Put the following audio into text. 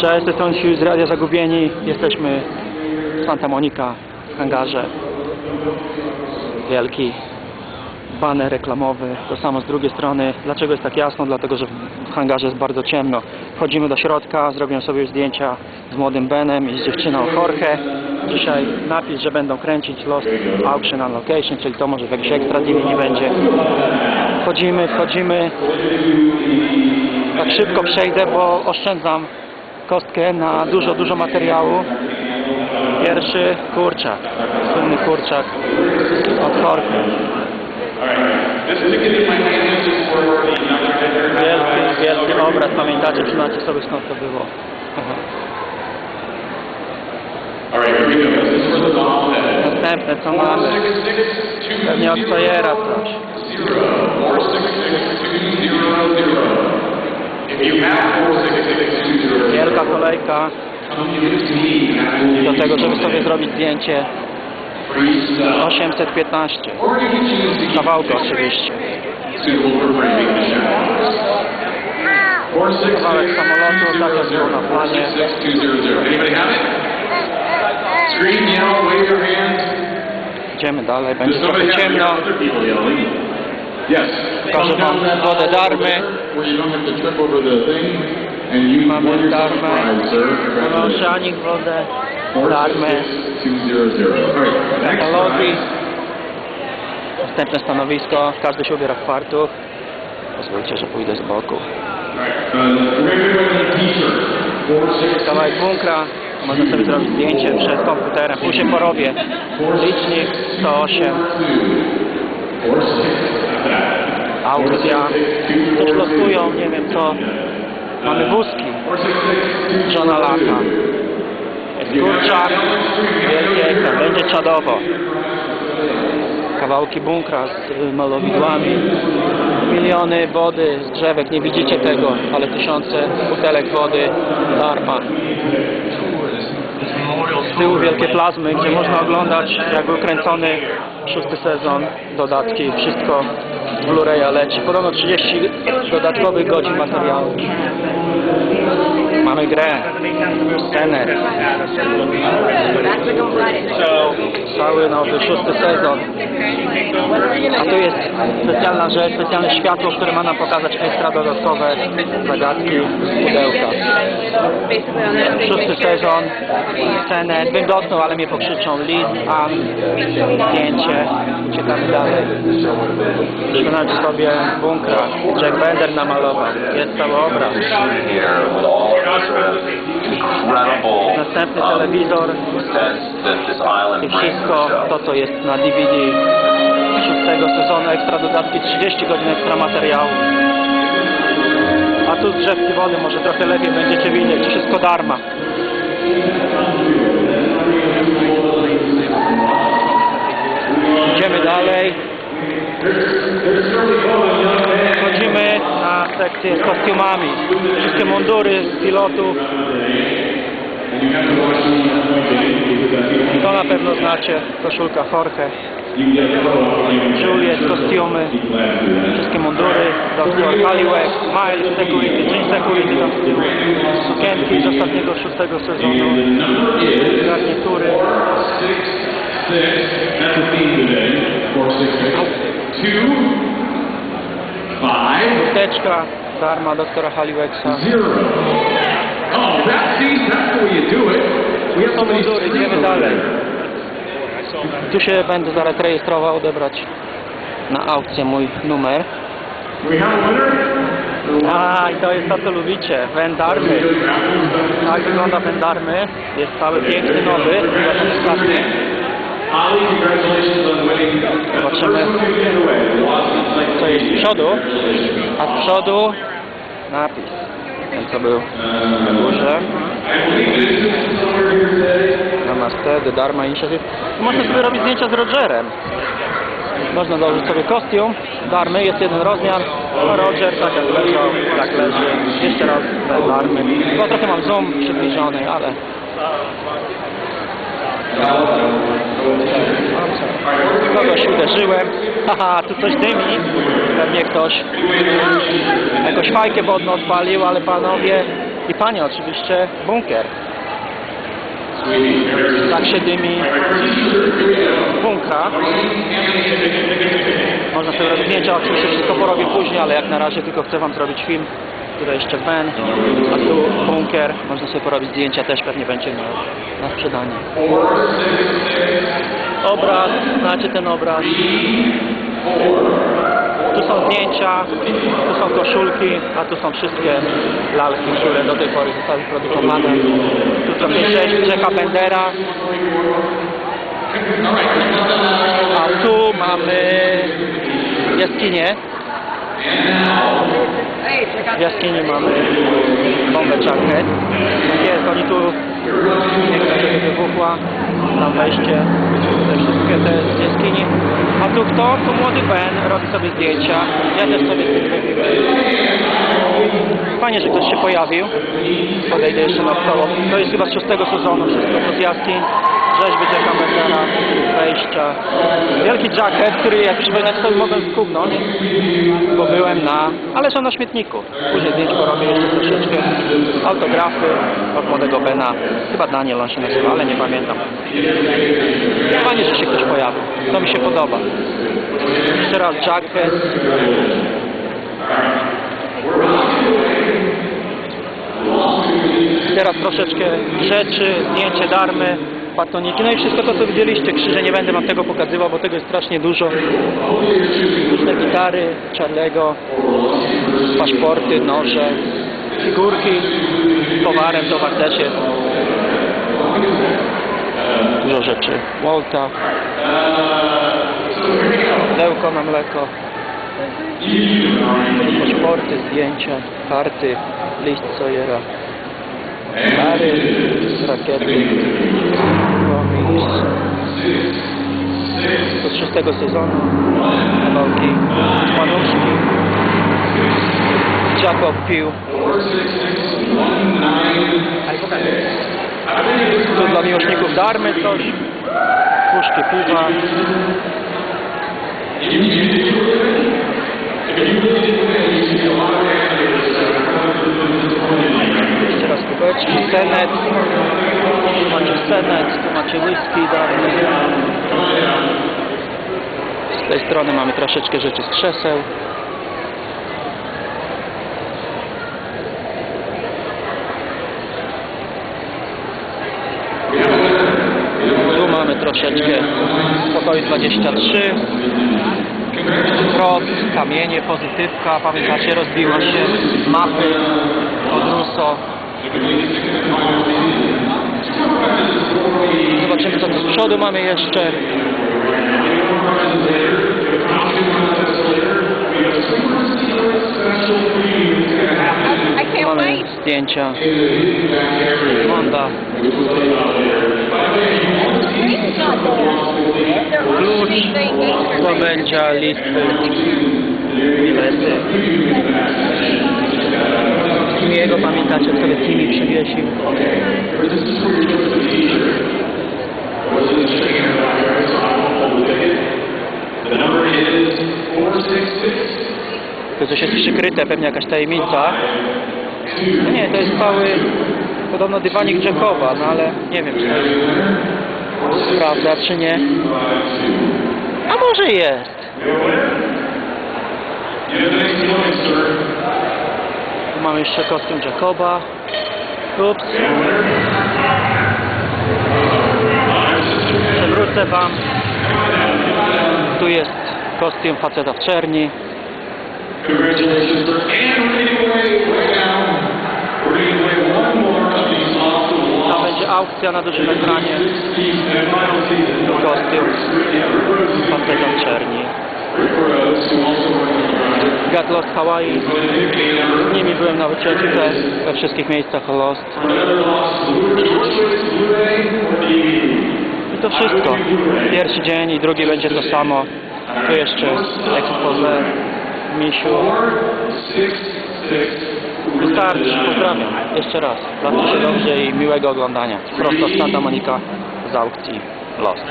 Cześć, Hugh z Radia Zagubieni. Jesteśmy w Santa Monica w hangarze. Wielki baner reklamowy. To samo z drugiej strony. Dlaczego jest tak jasno? Dlatego, że w hangarze jest bardzo ciemno. Wchodzimy do środka, zrobiłem sobie zdjęcia z młodym Benem i z dziewczyną Jorge. Dzisiaj napis, że będą kręcić Lost Auction on Location, czyli to może w jakiś ekstra DVD będzie. Wchodzimy, wchodzimy. Tak szybko przejdę, bo oszczędzam kostkę na dużo, dużo materiału. Pierwszy kurczak, słynny kurczak od. Wielki, wielki obraz, pamiętacie, przyznacie sobie skąd to było. Następne co mamy? Pewnie od Sojera coś. Wielka kolejka do tego, żeby sobie zrobić zdjęcie. 815. Kawałka oczywiście. Kawałek samolotu, jak było na planie. Idziemy dalej, będzie trochę ciemno. Pokażę wam wodę darmy. Where you don't have to trip over the thing and you won Mamy yourself a darmę, prize, sir. Congratulations. Szanik wodę, darmę, 46200. All right. Next katalogi. prize. Następne stanowisko, każdy się ubiera w fartuch. Pozwólcie, że pójdę z boku. Uh, Raven t-shirt. 462. Kawałek bunkra, można sobie zrobić zdjęcie przed komputerem, później porobię. Licznik 108, 462. aukcja. Coś losują, nie wiem co. Mamy wózki, 462. Johna Laka. Jest kurczak, wielki ekran, będzie czadowo. Kawałki bunkra z y, malowidłami. Miliony wody z drzewek, nie widzicie tego, ale tysiące butelek wody darma. Z tyłu wielkie plazmy, gdzie można oglądać jak był kręcony szósty sezon, dodatki, wszystko Blu-raya leci. Podobno 30 dodatkowych godzin materiału. Mamy grę, scener, cały nowy szósty sezon. A tu jest specjalna rzecz, specjalne światło, które ma nam pokazać ekstra dodatkowe zagadki pudełka. Szósty sezon, scenę, bym dotknął, ale mnie pokrzyczą. List, Ann, zdjęcie, uciekamy dalej. Przekonajcie sobie bunkra. Jack Bender namalował. Jest cały obraz. Incredible Następny um, telewizor i wszystko to co jest na DVD szóstego sezonu, ekstra dodatki, 30 godzin ekstra materiału. A tu z drzewki wody może trochę lepiej będziecie widzieć, wszystko darma. Idziemy dalej. Sekcję z kostiumami. Wszystkie mundury pilotów. To na pewno znacie. Koszulka Jorge. Juliet, kostiumy. Wszystkie mundury. Dr. Halliwell, Miles, Security, Jean Security tam z. Sukienki z ostatniego szóstego sezonu. Garnitury. That's the theme today. 466. Two. Apteczka darma doktora Haliweksa. To mundury, idziemy dalej. Tu się będę zaraz rejestrował, odebrać na aukcję mój numer. A, i to jest to, co lubicie, wędarmy. Tak wygląda wędarmy. Jest cały piękny, nowy, 2004. Zobaczymy. Co jest z przodu. A z przodu napis. Ten, co był na górze. Namaste, The Dharma Initiative. Można sobie robić zdjęcia z Rogerem. Można dołożyć sobie kostium Darmy, jest jeden rozmiar. Roger tak jak leżał, tak leży. Jeszcze raz te Darmy. Chyba trochę mam zoom przybliżony, ale... Kogoś uderzyłem. Haha, tu coś dymi. Pewnie ktoś jakąś fajkę wodną odpalił, ale panowie I panie oczywiście, bunkier. Tak się dymi bunkra. Można sobie robić zdjęcia, oczywiście wszystko porobię później, ale jak na razie tylko chcę Wam zrobić film. Tutaj jeszcze Ben, a tu bunkier. Można sobie porobić zdjęcia, też pewnie będzie na, na sprzedanie. Obraz, znacie ten obraz. Tu są zdjęcia, tu są koszulki, a tu są wszystkie lalki, które do tej pory zostały produkowane. Tu trochę cześć Jacka Bendera. A tu mamy jaskinię. W jaskini mamy bombę. Tak jest, oni tu nie chcą, żeby wybuchła. Tam wejście, te wszystkie te z jaskini. A tu kto? Tu młody Ben robi sobie zdjęcia. Ja też sobie z tym robiłem. Fajnie, że ktoś się pojawił. Podejdę jeszcze na około. To jest chyba z szóstego sezonu wszystko z jaskiń. Rzeźby Jacka Bendera, wejścia. Wielki jacket, który jak przypominać sobie mogłem skubnąć, bo byłem na... ale są na śmietniku. Później zdjęć porobię jeszcze troszeczkę. Autografy od młodego Bena. Chyba Daniel on się nazywa, ale nie pamiętam. Fajnie, że się ktoś pojawił. To mi się podoba. Jeszcze raz jacket. Teraz troszeczkę rzeczy, zdjęcie darmy, batoniki, no i wszystko to co widzieliście. Krzyże nie będę wam tego pokazywał, bo tego jest strasznie dużo. Różne gitary, Charlego, paszporty, noże, figurki, towarem, towar też jest. Dużo rzeczy. Walta, lełko na mleko, paszporty, zdjęcia, karty, list Sawyera. Stary, rakiety, Szóstego sezonu. Kawałki, panuszki. Jacob pił. Tu dla miłośników darmy coś. Puszki piwa. Jeszcze raz kubeczki, senet. Tu macie senet, tu macie whisky darny. Z tej strony mamy troszeczkę rzeczy z krzeseł. Tu mamy troszeczkę pokoju 23. Prot, kamienie, pozytywka, pamiętacie, rozbiła się, mapy od Russo. Zobaczymy co tu z przodu mamy jeszcze. Zdjęcia. Honda. Klucz, zdobędzia, listy, bilety. Kimiego pamiętacie, sobie Kimi przywiesił. The number is 466. To coś jest przykryte, pewnie jakaś tajemnica. No nie, to jest cały podobno dywanik Jackowa, no ale nie wiem, czy to jest prawda, czy nie. A może jest. Tu mamy jeszcze kostium Jacoba. Ups. Przewrócę wam. Tu jest kostium faceta w czerni. Congratulations, aukcja na dużym ekranie. Faceta w czerni. God Lost Hawaii. Z nimi byłem na wycieczce we wszystkich miejscach Lost. I to wszystko. Pierwszy dzień i drugi będzie to samo. Tu jeszcze expose, misiu. Wystarczy. Pozdrawiam. Jeszcze raz. Bawcie się dobrze i miłego oglądania. Prosto Santa Monica z aukcji Lost.